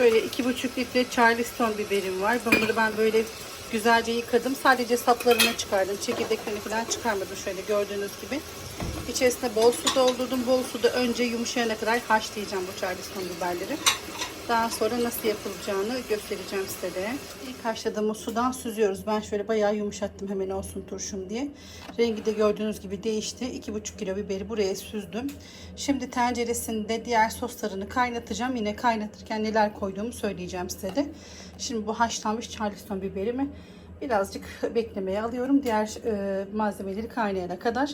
Şöyle iki buçuk litre Charleston biberim var. Bunları ben böyle güzelce yıkadım. Sadece saplarını çıkardım. Çekirdeklerini falan çıkarmadım şöyle gördüğünüz gibi. İçerisine bol su doldurdum. Bol suda önce yumuşayana kadar haşlayacağım bu Charleston biberleri. Daha sonra nasıl yapılacağını göstereceğim size de. İlk haşladığımız sudan süzüyoruz. Ben şöyle bayağı yumuşattım hemen olsun turşum diye. Rengi de gördüğünüz gibi değişti. 2,5 kilo biberi buraya süzdüm. Şimdi tenceresinde diğer soslarını kaynatacağım. Yine kaynatırken neler koyduğumu söyleyeceğim size de. Şimdi bu haşlanmış charleston biberimi birazcık beklemeye alıyorum. Diğer e, malzemeleri kaynayana kadar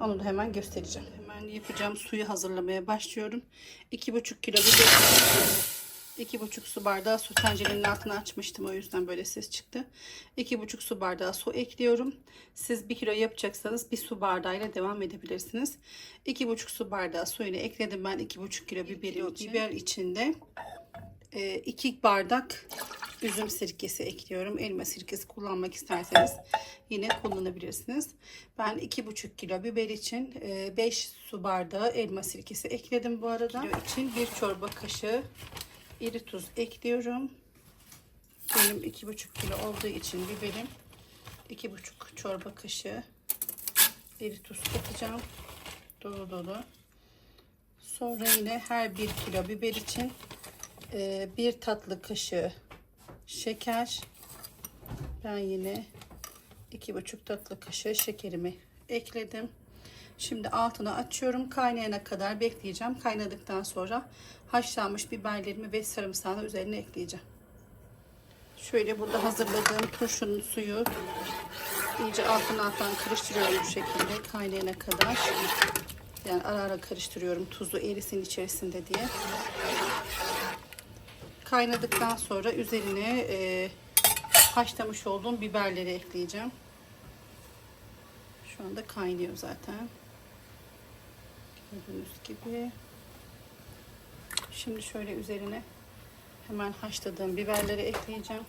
onu da hemen göstereceğim. Hemen yapacağım suyu hazırlamaya başlıyorum. 2,5 kilo biber 2,5 su bardağı su tencerenin altını açmıştım o yüzden böyle ses çıktı. 2,5 su bardağı su ekliyorum. Siz 1 kilo yapacaksanız bir su bardağıyla devam edebilirsiniz. 2,5 su bardağı suyunu ekledim ben 2,5 kilo biberi için. biber içinde 2 bardak üzüm sirkesi ekliyorum. Elma sirkesi kullanmak isterseniz yine kullanabilirsiniz. Ben 2,5 kilo biber için 5 su bardağı elma sirkesi ekledim bu arada. Kilo için 1 çorba kaşığı iri tuz ekliyorum. Benim iki buçuk kilo olduğu için biberim iki buçuk çorba kaşığı iri tuz katacağım. Dolu dolu. Sonra yine her bir kilo biber için e, bir tatlı kaşığı şeker. Ben yine iki buçuk tatlı kaşığı şekerimi ekledim. Şimdi altını açıyorum. Kaynayana kadar bekleyeceğim. Kaynadıktan sonra haşlanmış biberlerimi ve sarımsağını üzerine ekleyeceğim. Şöyle burada hazırladığım turşunun suyu iyice altın alttan karıştırıyorum bu şekilde kaynayana kadar. Yani ara ara karıştırıyorum tuzu erisin içerisinde diye. Kaynadıktan sonra üzerine e, haşlamış olduğum biberleri ekleyeceğim. Şu anda kaynıyor zaten. Gördüğünüz gibi. Şimdi şöyle üzerine hemen haşladığım biberleri ekleyeceğim.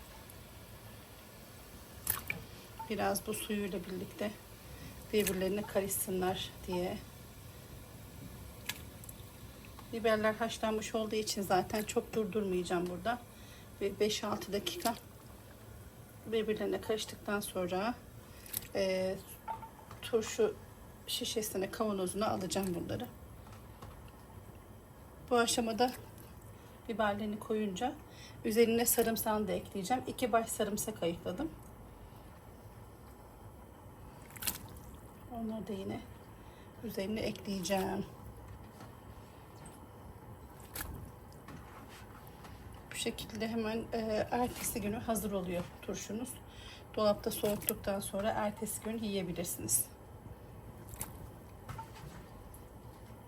Biraz bu suyuyla birlikte birbirlerine karışsınlar diye. Biberler haşlanmış olduğu için zaten çok durdurmayacağım burada. Ve 5-6 dakika birbirlerine karıştıktan sonra e, turşu şişesine kavanozuna alacağım bunları. Bu aşamada biberlerini koyunca üzerine sarımsağını da ekleyeceğim. İki baş sarımsak ayıkladım. Onları da yine üzerine ekleyeceğim. Bu şekilde hemen e, ertesi günü hazır oluyor turşunuz. Dolapta soğuttuktan sonra ertesi gün yiyebilirsiniz.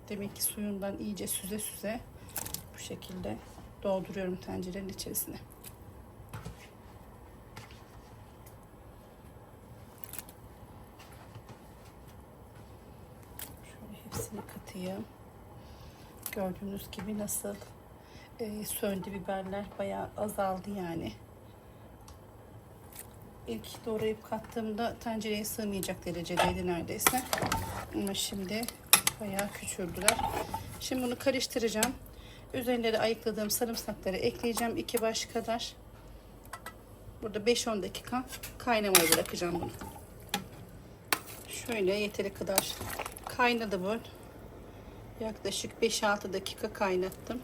Demek ki suyundan iyice süze süze bu şekilde dolduruyorum tencerenin içerisine. Şöyle hepsini katayım. Gördüğünüz gibi nasıl e, söndü biberler bayağı azaldı yani. İlk doğrayıp kattığımda tencereye sığmayacak derecedeydi neredeyse. Ama şimdi bayağı küçüldüler. Şimdi bunu karıştıracağım. Üzerine de ayıkladığım sarımsakları ekleyeceğim. iki baş kadar. Burada 5-10 dakika kaynamaya bırakacağım bunu. Şöyle yeteri kadar kaynadı bu. Yaklaşık 5-6 dakika kaynattım.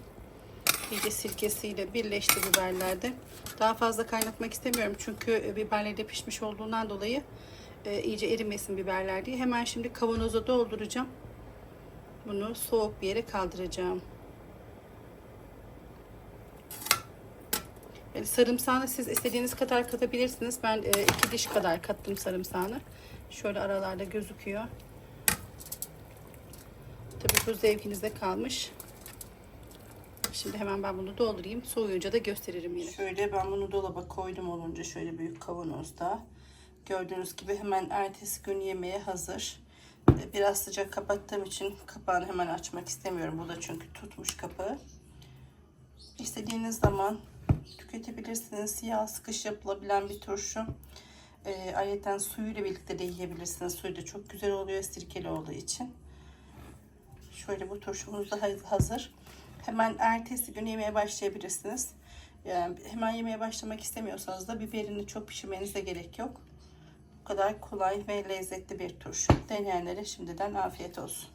İyice sirkesiyle birleşti biberlerde. Daha fazla kaynatmak istemiyorum çünkü biberleri pişmiş olduğundan dolayı e, iyice erimesin biberler diye. Hemen şimdi kavanoza dolduracağım. Bunu soğuk bir yere kaldıracağım. Yani sarımsağını siz istediğiniz kadar katabilirsiniz. Ben e, iki diş kadar kattım sarımsağını. Şöyle aralarda gözüküyor. Tabii bu zevkinizde kalmış. Şimdi hemen ben bunu doldurayım. Soğuyunca da gösteririm yine. Şöyle ben bunu dolaba koydum olunca şöyle büyük kavanozda. Gördüğünüz gibi hemen ertesi gün yemeğe hazır. Biraz sıcak kapattığım için kapağını hemen açmak istemiyorum. Bu da çünkü tutmuş kapağı. İstediğiniz zaman tüketebilirsiniz. Siyah sıkış yapılabilen bir turşu. E, ayrıca suyuyla birlikte de yiyebilirsiniz. Suyu da çok güzel oluyor sirkeli olduğu için. Şöyle bu turşumuz da hazır. Hemen ertesi gün yemeye başlayabilirsiniz. Yani hemen yemeye başlamak istemiyorsanız da biberini çok pişirmenize gerek yok. Kadar kolay ve lezzetli bir turşu. Deneyenlere şimdiden afiyet olsun.